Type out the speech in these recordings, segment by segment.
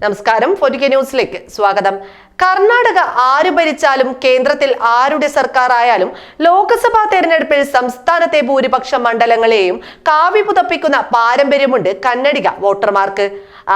നമസ്കാരം. ഫോർട്ടിക്കെ ന്യൂസിലേക്ക് സ്വാഗതം. കർണാടക ആര് ഭരിച്ചാലും കേന്ദ്രത്തിൽ ആരുടെ സർക്കാർ ആയാലും ലോക്സഭാ തെരഞ്ഞെടുപ്പിൽ സംസ്ഥാനത്തെ ഭൂരിപക്ഷ മണ്ഡലങ്ങളെയും കാവി പുതപ്പിക്കുന്ന പാരമ്പര്യമുണ്ട് കന്നഡിക വോട്ടർമാർക്ക്.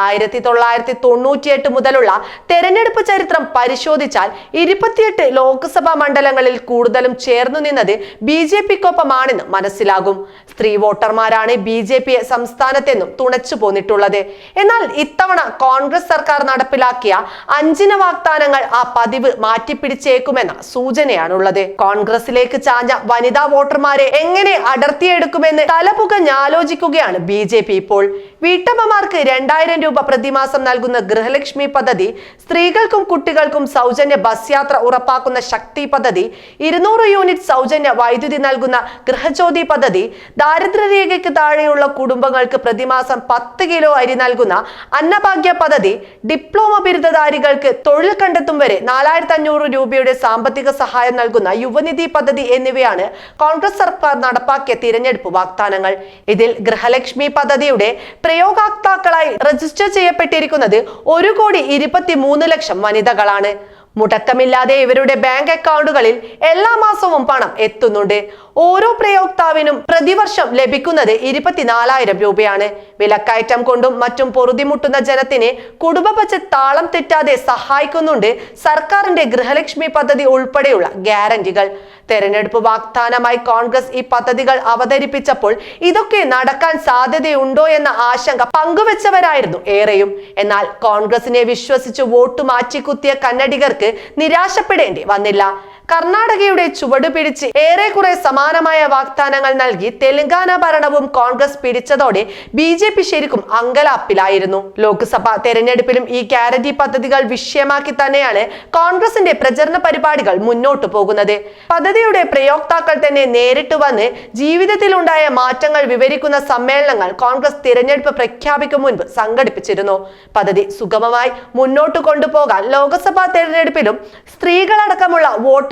ആയിരത്തി തൊള്ളായിരത്തി തൊണ്ണൂറ്റിയെട്ട് മുതലുള്ള തെരഞ്ഞെടുപ്പ് ചരിത്രം പരിശോധിച്ചാൽ ഇരുപത്തിയെട്ട് ലോക്സഭാ മണ്ഡലങ്ങളിൽ കൂടുതലും ചേർന്നു നിന്നത് ബി ജെ പിക്കൊപ്പമാണെന്ന് മനസ്സിലാകും. സ്ത്രീ വോട്ടർമാരാണ് ബി ജെ പിയെ സംസ്ഥാനത്തെന്നും തുണച്ചു പോന്നിട്ടുള്ളത് എന്നാൽ ഇത്തവണ കോൺഗ്രസ് സർക്കാർ നടപ്പിലാക്കിയ അഞ്ചിന വാഗ്ദാനങ്ങൾ ആ പതിവ് മാറ്റിപ്പിടിച്ചേക്കുമെന്ന സൂചനയാണുള്ളത്. കോൺഗ്രസിലേക്ക് ചാഞ്ഞ വനിതാ വോട്ടർമാരെ എങ്ങനെ അടർത്തിയെടുക്കുമെന്ന് തലപുകഞ്ഞാലോചിക്കുകയാണ് ബി ഇപ്പോൾ. വീട്ടമ്മമാർക്ക് രണ്ടായിരം രൂപ പ്രതിമാസം നൽകുന്ന ഗൃഹലക്ഷ്മി പദ്ധതി സ്ത്രീകൾക്കും കുട്ടികൾക്കും സൗജന്യ ബസ് യാത്ര ഉറപ്പാക്കുന്ന ശക്തി പദ്ധതി ഇരുന്നൂറ് യൂണിറ്റ് സൗജന്യ വൈദ്യുതി നൽകുന്ന ഗൃഹജ്യോതി പദ്ധതി ദാരിദ്ര്യരേഖയ്ക്ക് താഴെയുള്ള കുടുംബങ്ങൾക്ക് പ്രതിമാസം പത്ത് കിലോ അരി നൽകുന്ന അന്നഭാഗ്യ പദ്ധതി ഡിപ്ലോമ ബിരുദധാരികൾക്ക് തൊഴിൽ കണ്ടെത്തും വരെ നാലായിരത്തി അഞ്ഞൂറ് രൂപയുടെ സാമ്പത്തിക സഹായം നൽകുന്ന യുവനിധി പദ്ധതി എന്നിവയാണ് കോൺഗ്രസ് സർക്കാർ നടപ്പാക്കിയ തിരഞ്ഞെടുപ്പ് വാഗ്ദാനങ്ങൾ. ഇതിൽ ഗൃഹലക്ഷ്മി പദ്ധതിയുടെ പ്രയോഗാക്താക്കളായി രജിസ്റ്റർ ചെയ്യപ്പെട്ടിരിക്കുന്നത് ഒരു കോടി ഇരുപത്തി മൂന്ന് ലക്ഷം വനിതകളാണ്. മുടക്കമില്ലാതെ ഇവരുടെ ബാങ്ക് അക്കൗണ്ടുകളിൽ എല്ലാ മാസവും പണം എത്തുന്നുണ്ട്. ഓരോ പ്രയോക്താവിനും പ്രതിവർഷം ലഭിക്കുന്നത് ഇരുപത്തിനാലായിരം രൂപയാണ്. വിലക്കയറ്റം കൊണ്ടും മറ്റും പൊറുതിമുട്ടുന്ന ജനത്തിനെ കുടുംബ ബജറ്റ് താളം തെറ്റാതെ സഹായിക്കുന്നുണ്ട് സർക്കാരിന്റെ ഗൃഹലക്ഷ്മി പദ്ധതി ഉൾപ്പെടെയുള്ള ഗ്യാരണ്ടികൾ. തെരഞ്ഞെടുപ്പ് വാഗ്ദാനമായി കോൺഗ്രസ് ഈ പദ്ധതികൾ അവതരിപ്പിച്ചപ്പോൾ ഇതൊക്കെ നടക്കാൻ സാധ്യതയുണ്ടോ എന്ന ആശങ്ക പങ്കുവെച്ചവരായിരുന്നു ഏറെയും. എന്നാൽ കോൺഗ്രസിനെ വിശ്വസിച്ച് വോട്ട് മാറ്റിക്കുത്തിയ കന്നഡികർക്ക് നിരാശപ്പെടേണ്ടി വന്നില്ല. കർണാടകയുടെ ചുവട് പിടിച്ച് ഏറെക്കുറെ സമാനമായ വാഗ്ദാനങ്ങൾ നൽകി തെലങ്കാന ഭരണവും കോൺഗ്രസ് പിടിച്ചതോടെ ബി ജെ പി ശരിക്കും അങ്കലാപ്പിലായിരുന്നു. ലോക്സഭാ തെരഞ്ഞെടുപ്പിലും ഈ ഗ്യാരണ്ടി പദ്ധതികൾ വിഷയമാക്കി തന്നെയാണ് കോൺഗ്രസിന്റെ പ്രചരണ പരിപാടികൾ മുന്നോട്ടു പോകുന്നത്. പദ്ധതിയുടെ പ്രയോക്താക്കൾ തന്നെ നേരിട്ട് വന്ന് ജീവിതത്തിലുണ്ടായ മാറ്റങ്ങൾ വിവരിക്കുന്ന സമ്മേളനങ്ങൾ കോൺഗ്രസ് തിരഞ്ഞെടുപ്പ് പ്രഖ്യാപിക്കും മുൻപ് സംഘടിപ്പിച്ചിരുന്നു. പദ്ധതി സുഗമമായി മുന്നോട്ട് കൊണ്ടുപോകാൻ ലോക്സഭാ തെരഞ്ഞെടുപ്പിലും സ്ത്രീകളടക്കമുള്ള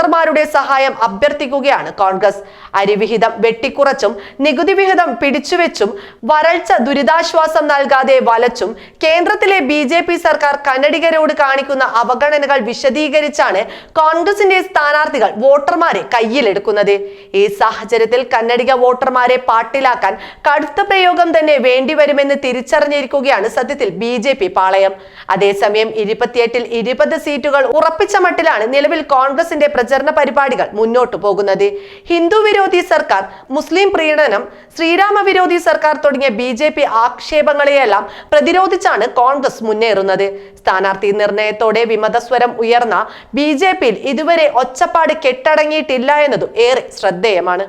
വോട്ടർമാരുടെ സഹായം അഭ്യർത്ഥിക്കുകയാണ് കോൺഗ്രസ്. അരിവിഹിതം വെട്ടിക്കുറച്ചും നികുതി വിഹിതം പിടിച്ചുവെച്ചും വരൾച്ച ദുരിതാശ്വാസം നൽകാതെ വലച്ചും കേന്ദ്രത്തിലെ ബി ജെ പി സർക്കാർ കന്നഡികരോട് കാണിക്കുന്ന അവഗണനകൾ വിശദീകരിച്ചാണ് കോൺഗ്രസിന്റെ സ്ഥാനാർത്ഥികൾ വോട്ടർമാരെ കയ്യിലെടുക്കുന്നത്. ഈ സാഹചര്യത്തിൽ കന്നഡിക വോട്ടർമാരെ പാട്ടിലാക്കാൻ കടുത്ത പ്രയോഗം തന്നെ വേണ്ടിവരുമെന്ന് തിരിച്ചറിഞ്ഞിരിക്കുകയാണ് സത്യത്തിൽ ബി ജെ പി പാളയം. അതേസമയം ഇരുപത്തിയെട്ടിൽ ഇരുപത് സീറ്റുകൾ ഉറപ്പിച്ച മട്ടിലാണ് നിലവിൽ കോൺഗ്രസിന്റെ പ്രചരണ പരിപാടികൾ മുന്നോട്ടു പോകുന്നത്. ഹിന്ദു വിരോധി സർക്കാർ മുസ്ലിം പ്രീണനം ശ്രീരാമ വിരോധി സർക്കാർ തുടങ്ങിയ ബി ജെ പി ആക്ഷേപങ്ങളെയെല്ലാം പ്രതിരോധിച്ചാണ് കോൺഗ്രസ് മുന്നേറുന്നത്. സ്ഥാനാർത്ഥി നിർണയത്തോടെ വിമതസ്വരം ഉയർന്ന ബി ജെ പിയിൽ ഇതുവരെ ഒച്ചപ്പാട് കെട്ടടങ്ങിയിട്ടില്ല എന്നതും ഏറെ ശ്രദ്ധേയമാണ്.